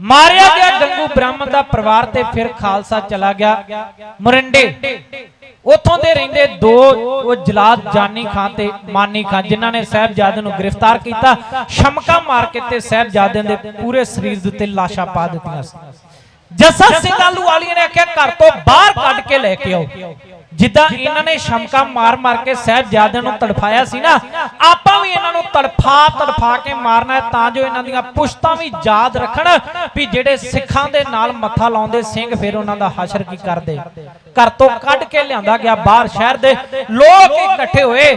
ਮਾਰਿਆ ਗਿਆ ਗੰਗੂ ਬ੍ਰਾਹਮਣ ਦਾ ਪਰਿਵਾਰ ਤੇ ਫਿਰ ਖਾਲਸਾ ਚਲਾ ਗਿਆ। ਮੁਰਿੰਡੇ, ਉਥੋਂ ਦੇ ਰਹਿੰਦੇ ਦੋ ਉਹ ਜਲਾਦ ਜਾਨੀ ਖਾਨ ਤੇ ਮਾਨੀ ਖਾਨ, ਜਿਨ੍ਹਾਂ ਨੇ ਸਾਹਿਬਜ਼ਾਦੇ ਨੂੰ ਗ੍ਰਿਫਤਾਰ ਕੀਤਾ। ਸ਼ਮਕਾ ਮਾਰ ਕੇ ਤੇ ਸਾਹਿਬਜ਼ਾਦਿਆਂ ਦੇ ਪੂਰੇ ਸਰੀਰ ਦੇ ਉੱਤੇ ਲਾਸ਼ਾਂ ਪਾ ਦਿੱਤੀਆਂ ਸੀ। ਜੱਸਾ ਸਿੰਘ ਆਲੂ ਵਾਲੀਆਂ ਨੇ ਆਖਿਆ, ਘਰ ਤੋਂ ਬਾਹਰ ਕੱਢ ਕੇ ਲੈ ਕੇ ਆਓ। ਜਿੱਦਾਂ ਇਹਨਾਂ ਨੇ ਸ਼ਮਕਾ ਮਾਰ-ਮਾਰ ਕੇ ਸਾਹਿਬਜ਼ਾਦਿਆਂ ਨੂੰ ਤੜਫਾਇਆ ਸੀ ਨਾ ਆਪਾਂ ਵੀ ਇਹਨਾਂ ਨੂੰ ਤੜਫਾ ਤੜਫਾ ਕੇ ਮਾਰਨਾ ਹੈ ਤਾਂ ਜੋ ਇਹਨਾਂ ਦੀਆਂ ਪੁਸ਼ਤਾਂ ਵੀ ਯਾਦ ਰੱਖਣ ਵੀ ਜਿਹੜੇ ਸਿੱਖਾਂ ਦੇ ਨਾਲ ਮੱਥਾ ਲਾਉਂਦੇ ਸਿੰਘ ਫਿਰ ਉਹਨਾਂ ਦਾ ਹਸ਼ਰ ਕੀ ਕਰਦੇ? ਘਰ ਤੋਂ ਕੱਢ ਕੇ ਲਿਆਂਦਾ ਗਿਆ ਬਾਹਰ ਸ਼ਹਿਰ ਦੇ। ਲੋਕ ਇਕੱਠੇ ਹੋਏ।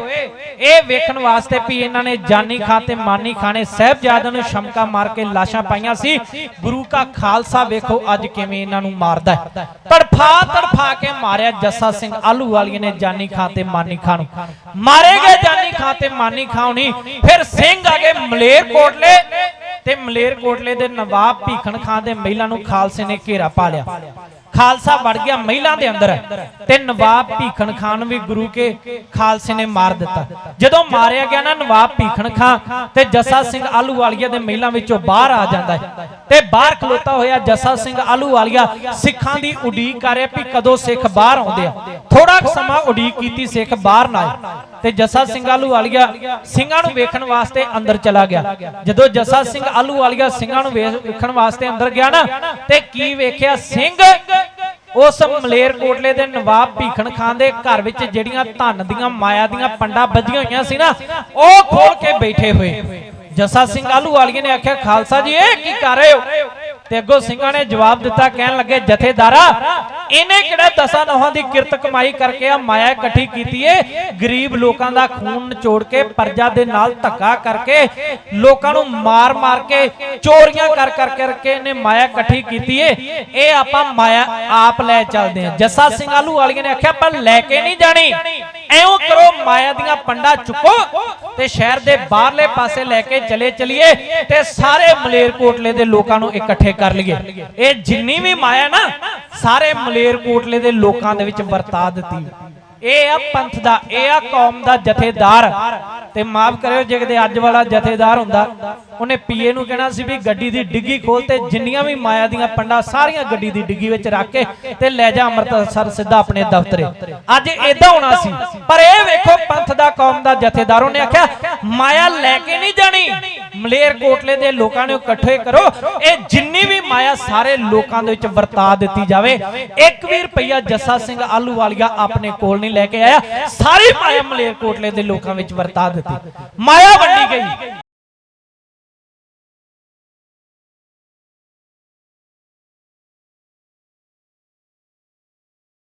ਇਹ ਵੇਖਣ ਵਾਸਤੇ ਵੀ ਇਹਨਾਂ ਨੇ ਜਾਨੀ ਖਾਂ ਤੇ ਮਾਨੀ ਖਾਂ ਨੇ ਸਾਹਿਬਜ਼ਾਦਿਆਂ ਨੂੰ ਸ਼ਮਕਾ ਮਾਰ ਕੇ ਲਾਸ਼ਾਂ ਪਾਈਆਂ ਸੀ। ਗੁਰੂ ਕਾ ਖਾਲਸਾ ਵੇਖੋ ਅੱਜ ਕਿਵੇਂ ਇਹਨਾਂ ਨੂੰ ਮਾਰਦਾ ਹੈ। ਤੜਫਾ ਤੜਫਾ ਕੇ ਮਾਰਿਆ ਜੱਸਾ ਸਿੰਘ ਆਲੂ ਵਾਲੀਏ ਨੇ ਜਾਨੀ ਖਾਂ ਤੇ ਮਾਨੀ ਖਾਂ ਨੂੰ। ਮਾਰੇ ਗਏ ਜਾਨੀ ਖਾਂ ਤੇ ਮਾਨੀ ਖਾਂ ਹੁਣੀ ਫਿਰ ਸਿੰਘ ਆ ਗਏ ਮਲੇਰ ਕੋਟਲੇ ਤੇ ਮਲੇਰ ਕੋਟਲੇ ਦੇ ਨਵਾਬ ਭੀਖਣ ਖਾਂ ਦੇ ਮਹਿਲਾ ਨੂੰ ਖਾਲਸੇ ਨੇ ਘੇਰਾ ਪਾ ਲਿਆ। ਖਾਲਸਾ ਵੜ ਗਿਆ ਮਹਿਲਾ ਦੇ ਅੰਦਰ। ਤੇ ਨਵਾਬ ਭੀਖਣ ਖਾਨ ਵੀ ਗੁਰੂ ਕੇ ਖਾਲਸੇ ਨੇ ਮਾਰ ਦਿੱਤਾ। ਜਦੋਂ ਮਾਰਿਆ ਗਿਆ ਨਾ ਨਵਾਬ ਭੀਖਣ ਖਾਨ, ਤੇ ਜੱਸਾ ਸਿੰਘ ਆਲੂ ਦੇ ਮਹਿਲਾ ਵਿੱਚੋਂ ਬਾਹਰ ਆ ਜਾਂਦਾ ਹੈ। ਤੇ ਬਾਹਰ ਖਲੋਤਾ ਹੋਇਆ ਜੱਸਾ ਸਿੰਘ ਆਲੂ ਸਿੱਖਾਂ ਦੀ ਉਡੀਕ ਕਰ ਰਿਹਾ ਵੀ ਕਦੋਂ ਸਿੱਖ ਬਾਹਰ ਆਉਂਦੇ ਆ। ਥੋੜਾ ਸਮਾਂ ਉਡੀਕ ਕੀਤੀ, ਸਿੱਖ ਬਾਹਰ ਨਾ ਆਏ। ਤੇ ਜੱਸਾ ਸਿੰਘ ਆਲੂ ਵਾਲੀਆ ਸਿੰਘਾਂ ਨੂੰ ਵੇਖਣ ਵਾਸਤੇ ਅੰਦਰ ਚਲਾ ਗਿਆ। ਜਦੋਂ ਜੱਸਾ ਸਿੰਘ ਆਲੂ ਵਾਲੀਆ ਸਿੰਘਾਂ ਨੂੰ ਵੇਖਣ ਵਾਸਤੇ ਅੰਦਰ ਗਿਆ ਨਾ, ਤੇ ਕੀ ਵੇਖਿਆ? ਸਿੰਘ ਉਸ ਮਲੇਰ ਕੋਟਲੇ ਦੇ ਨਵਾਬ ਭੀਖਣ ਖਾਨ ਦੇ ਘਰ ਵਿੱਚ ਜਿਹੜੀਆਂ ਧਨ ਦੀਆਂ, ਮਾਇਆ ਦੀਆਂ ਪੰਡਾ ਬੱਜੀਆਂ ਹੋਈਆਂ ਸੀ ਨਾ, ਉਹ ਖੋਲ ਕੇ ਬੈਠੇ ਹੋਏ। ਜੱਸਾ ਸਿੰਘ ਆਲੂ ਵਾਲੀਏ ਨੇ ਆਖਿਆ, ਖਾਲਸਾ ਜੀ, ਇਹ ਕੀ ਕਰ ਰਹੇ ਹੋ? ਤੇ ਅੱਗੋਂ ਸਿੰਘਾਂ ਨੇ ਜਵਾਬ ਦਿੱਤਾ, ਕਹਿਣ ਲੱਗੇ, ਜਥੇਦਾਰਾ, ਇਹਨੇ ਕਿਹੜਾ ਦਸਾਂ ਨੋਹਾਂ ਦੀ ਕਿਰਤ ਕਮਾਈ ਕਰਕੇ ਆ ਮਾਇਆ ਇਕੱਠੀ ਕੀਤੀ ਏ? ਗਰੀਬ ਲੋਕਾਂ ਦਾ ਖੂਨ ਨਿਚੋੜ ਕੇ, ਪਰਜਾ ਦੇ ਨਾਲ ਧੱਕਾ ਕਰਕੇ, ਲੋਕਾਂ ਨੂੰ ਮਾਰ-ਮਾਰ ਕੇ, ਚੋਰੀਆਂ ਕਰ ਕਰ ਕਰਕੇ ਇਹਨੇ ਮਾਇਆ ਇਕੱਠੀ ਕੀਤੀ ਏ। ਇਹ ਆਪਾਂ ਮਾਇਆ ਆਪ ਲੈ ਚੱਲਦੇ ਆ। ਜੱਸਾ ਸਿੰਘ ਆਲੂ ਵਾਲੀਆਂ ਨੇ ਆਖਿਆ ਪਰ ਲੈ ਕੇ ਨਹੀਂ ਜਾਣੀ। ਐਉਂ ਕਰੋ, ਮਾਇਆ ਦੀਆਂ ਪੰਡਾ ਚੁੱਕੋ ਤੇ ਸ਼ਹਿਰ ਦੇ ਬਾਹਰਲੇ ਪਾਸੇ ਲੈ ਕੇ ਚਲੇ ਚਲੀਏ ਤੇ ਸਾਰੇ ਮਲੇਰਕੋਟਲੇ ਦੇ ਲੋਕਾਂ ਨੂੰ ਇਕੱਠੇ ਕਰ ਲਈਏ। ਇਹ ਜਿੰਨੀ ਵੀ ਮਾਇਆ ਨਾ, ਸਾਰੇ ਮਲੇਰਕੋਟਲੇ ਦੇ ਲੋਕਾਂ ਦੇ ਵਿੱਚ ਵਰਤਾ ਦਿੱਤੀ। ਇਹ ਆ ਪੰਥ ਦਾ, ਇਹ ਆ ਕੌਮ ਦਾ ਜਥੇਦਾਰ। ਤੇ ਮਾਫ ਕਰਿਓ ਜੇ ਕਿਤੇ ਅੱਜ ਵਾਲਾ ਜਥੇਦਾਰ ਹੁੰਦਾ, ਉਹਨੇ ਪੀਏ ਨੂੰ ਕਹਿਣਾ ਸੀ ਵੀ ਗੱਡੀ ਦੀ ਡਿੱਗੀ ਖੋਲ ਤੇ ਜਿੰਨੀਆਂ ਵੀ ਮਾਇਆ ਦੀਆਂ ਪੰਡਾ ਸਾਰੀਆਂ ਗੱਡੀ ਦੀ ਡਿੱਗੀ ਵਿੱਚ ਰੱਖ ਕੇ ਤੇ ਲੈ ਜਾ ਅੰਮ੍ਰਿਤਸਰ ਸਿੱਧਾ ਆਪਣੇ ਦਫ਼ਤਰੇ। ਅੱਜ ਇਦਾਂ ਹੋਣਾ ਸੀ। ਪਰ ਇਹ ਵੇਖੋ, ਪੰਥ ਦਾ ਕੌਮ ਦਾ ਜਥੇਦਾਰ ਉਹਨੇ ਆਖਿਆ, ਮਾਇਆ ਲੈ ਕੇ ਨਹੀਂ ਜਾਣੀ। ਮਲੇਰ ਕੋਟਲੇ ਦੇ ਲੋਕਾਂ ਨੂੰ ਇਕੱਠੇ ਕਰੋ। ਇਹ ਜਿੰਨੀ ਵੀ ਮਾਇਆ ਸਾਰੇ ਲੋਕਾਂ ਦੇ ਵਿੱਚ ਵਰਤਾ ਦਿੱਤੀ ਜਾਵੇ। ਇੱਕ ਵੀ ਰੁਪਈਆ ਜੱਸਾ ਸਿੰਘ ਆਲੂ ਵਾਲੀਆ ਆਪਣੇ ਕੋਲ ਨਹੀਂ ਲੈ ਕੇ ਆਇਆ। ਸਾਰੀ ਮਾਇਆ ਮਲੇਰ ਕੋਟਲੇ ਦੇ ਲੋਕਾਂ ਵਿੱਚ ਵਰਤਾ ਦਿੱਤੀ। ਮਾਇਆ ਵੰਡੀ ਗਈ।